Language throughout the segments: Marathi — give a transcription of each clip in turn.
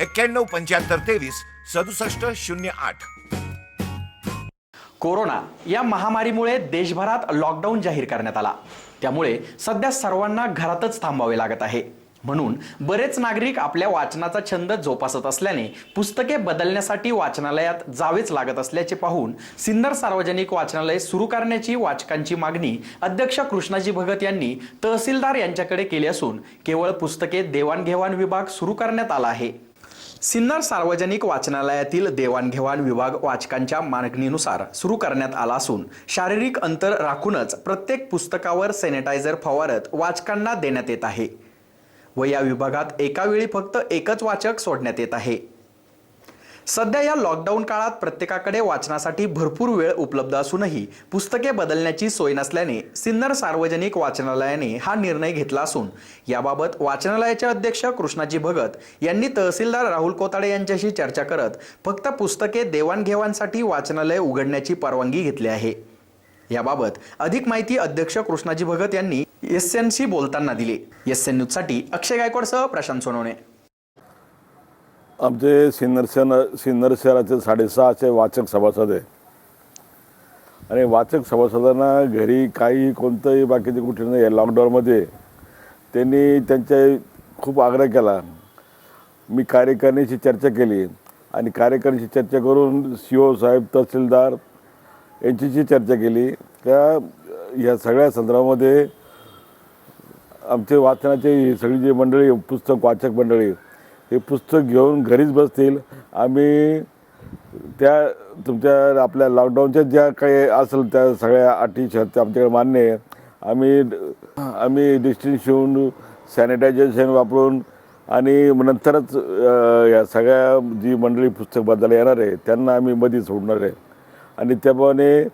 एक्क्याण्णव पंच्याहत्तर तेवीस सदुसष्ट शून्य आठ. कोरोना या महामारीमुळे देशभरात लॉकडाऊन जाहीर करण्यात आला. त्यामुळे सध्या सर्वांना घरातच थांबावे लागत आहे. म्हणून बरेच नागरिक आपल्या वाचनाचा छंद जोपासत असल्याने पुस्तके बदलण्यासाठी वाचनालयात जावेच लागत असल्याचे पाहून सिन्नर सार्वजनिक वाचनालय सुरू करण्याची वाचकांची मागणी अध्यक्ष कृष्णाजी भगत यांनी तहसीलदार यांच्याकडे केली असून केवळ पुस्तके देवाणघेवाण विभाग सुरू करण्यात आला आहे. सिन्नर सार्वजनिक वाचनालयातील देवाणघेवाण विभाग वाचकांच्या मागणीनुसार सुरू करण्यात आला असून शारीरिक अंतर राखूनच प्रत्येक पुस्तकावर सॅनिटायझर फवारत वाचकांना देण्यात येत आहे. व या विभागात एका वेळी फक्त एकच वाचक सोडण्यात येत आहे. सध्या या लॉकडाऊन काळात प्रत्येकाकडे वाचनासाठी भरपूर वेळ उपलब्ध असूनही पुस्तके बदलण्याची सोय नसल्याने सिन्नर सार्वजनिक वाचनालयाने हा निर्णय घेतला असून याबाबत वाचनालयाचे अध्यक्ष कृष्णाजी भगत यांनी तहसीलदार राहुल कोताडे यांच्याशी चर्चा करत फक्त पुस्तके देवाणघेवाणसाठी वाचनालय उघडण्याची परवानगी घेतली आहे. याबाबत अधिक माहिती अध्यक्ष कृष्णाजी भगत यांनी एस एनशी बोलताना दिली. एस एन न्यूजसाठी अक्षय गायकवाडसह प्रशांत सोनवणे. आमचे सिन्नर शहर सिन्नर शहराचे साडेसहाशे वाचक सभासद. आहे आणि वाचक सभासदांना घरी काही कोणतंही बाकीचे कुठे नाही आहे लॉकडाऊनमध्ये त्यांनी त्यांच्या खूप आग्रह केला. मी कार्यकारिणीशी चर्चा केली आणि कार्यकारिणीशी चर्चा करून सी ओ साहेब तहसीलदार यांच्याशी चर्चा केली. त्या ह्या सगळ्या संदर्भामध्ये आमचे वाचनाचे सगळी जी मंडळी पुस्तक वाचक मंडळी हे पुस्तक घेऊन घरीच बसतील. आम्ही त्या तुमच्या आपल्या लॉकडाऊनच्या ज्या काही असेल त्या सगळ्या अटी शर्ती आमच्याकडे मान्य आहे आम्ही आम्ही डिस्टन्स ठेवून सॅनिटायझेशन वापरून आणि नंतरच या सगळ्या जी मंडळी पुस्तक बदलायला येणार आहे त्यांना आम्ही मध्ये सोडणार आहे. आणि त्याप्रमाणे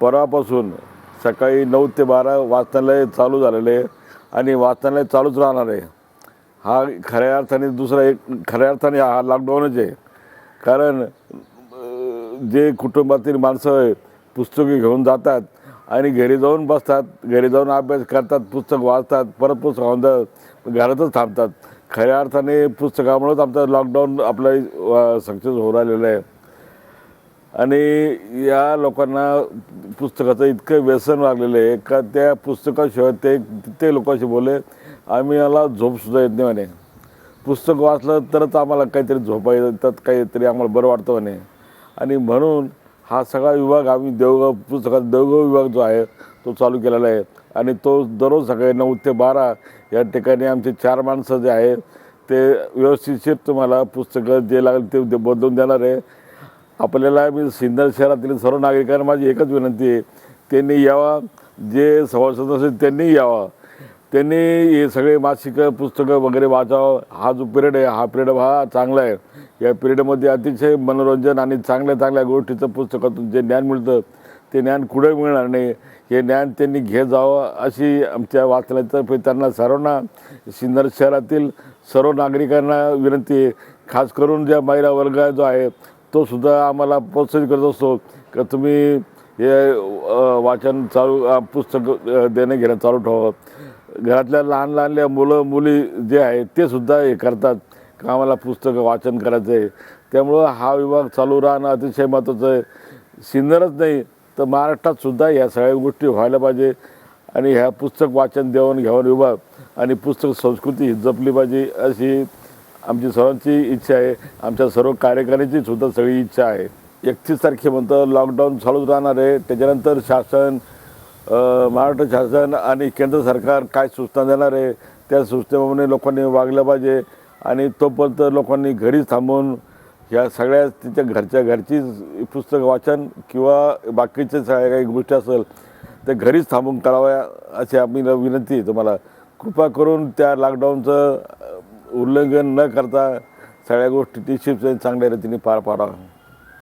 परवापासून सकाळी नऊ ते बारा वाचनालय चालू झालेलं आहे आणि वाचनालय चालूच राहणार आहे. हा खऱ्या अर्थाने दुसरा एक खऱ्या अर्थाने हा लॉकडाऊनच आहे. कारण जे कुटुंबातील माणसं पुस्तके घेऊन जातात आणि घरी जाऊन बसतात घरी जाऊन अभ्यास करतात पुस्तक वाचतात परत पुस्तक घरातच थांबतात. खऱ्या अर्थाने पुस्तकामुळेच आमचा लॉकडाऊन आपलं सक्सेस होऊ राहिलेलं आहे. आणि या लोकांना पुस्तकाचं इतकं व्यसन लागलेलं आहे का त्या पुस्तकाशिवाय ते ते लोकांशी बोलले आम्ही याला झोपसुद्धा येत नाही म्हणे. पुस्तक वाचलं तरच आम्हाला काहीतरी झोपा येतात काहीतरी आम्हाला बरं वाटतं म्हणे. आणि म्हणून हा सगळा विभाग आम्ही देवगाव पुस्तकात देवगाव विभाग जो आहे तो चालू केलेला आहे. आणि तो दररोज सकाळी नऊ ते बारा या ठिकाणी आमचे चार माणसं जे आहेत ते व्यवस्थितशीर तुम्हाला पुस्तकं जे लागेल ते बदलून देणार आहे. आपल्याला मी सिन्नर शहरातील सर्व नागरिकांना माझी एकच विनंती आहे त्यांनी यावा जे सभासद असेल त्यांनी यावा. त्यांनी हे सगळे मासिकं पुस्तकं वगैरे वाचावं. हा जो पिरियड आहे. हा पिरियड हा चांगला आहे. या पिरियडमध्ये अतिशय मनोरंजन आणि चांगल्या चांगल्या गोष्टीचं पुस्तकातून जे ज्ञान मिळतं ते ज्ञान कुठे मिळणार नाही? हे ज्ञान त्यांनी घेत जावं अशी आमच्या वाचनातर्फे त्यांना सर्वांना सिन्नर शहरातील सर्व नागरिकांना विनंती आहे. खास करून ज्या महिला वर्ग जो आहे तो सुद्धा आम्हाला प्रोत्साहित करत असतो का तुम्ही हे वाचन चालू पुस्तक देणं घेणं चालू ठेवावं घरातल्या लहान लहानल्या मुलं मुली जे आहेत ते सुद्धा हे करतात. का आम्हाला पुस्तकं वाचन करायचं आहे त्यामुळं हा विभाग चालू राहणं अतिशय महत्त्वाचं आहे. सिन्नरच नाही तर महाराष्ट्रात सुद्धा या सगळ्या गोष्टी व्हायला पाहिजे. आणि ह्या पुस्तक वाचन देऊन घेवाण विभाग आणि पुस्तक संस्कृती ही जपली पाहिजे अशी आमची सर्वांची इच्छा आहे. आमच्या सर्व कार्यकारीची सुद्धा सगळी इच्छा आहे. एकतीस तारखेपर्यंत लॉकडाऊन चालूच राहणार आहे. त्याच्यानंतर शासन महाराष्ट्र शासन आणि केंद्र सरकार काय सूचना देणार आहे त्या सूचनेप्रमाणे लोकांनी वागलं पाहिजे आणि तोपर्यंत लोकांनी घरीच थांबून ह्या सगळ्या तिच्या घरच्या घरची पुस्तक वाचन किंवा बाकीचे सगळ्या काही गोष्टी असेल ते घरीच थांबून कराव्या अशी आम्ही विनंती आहे तुम्हाला. कृपा करून त्या लॉकडाऊनचं उल्लंघन न करता सगळ्या गोष्टी टी चांगल्या रीतीने पार पाडाव्या.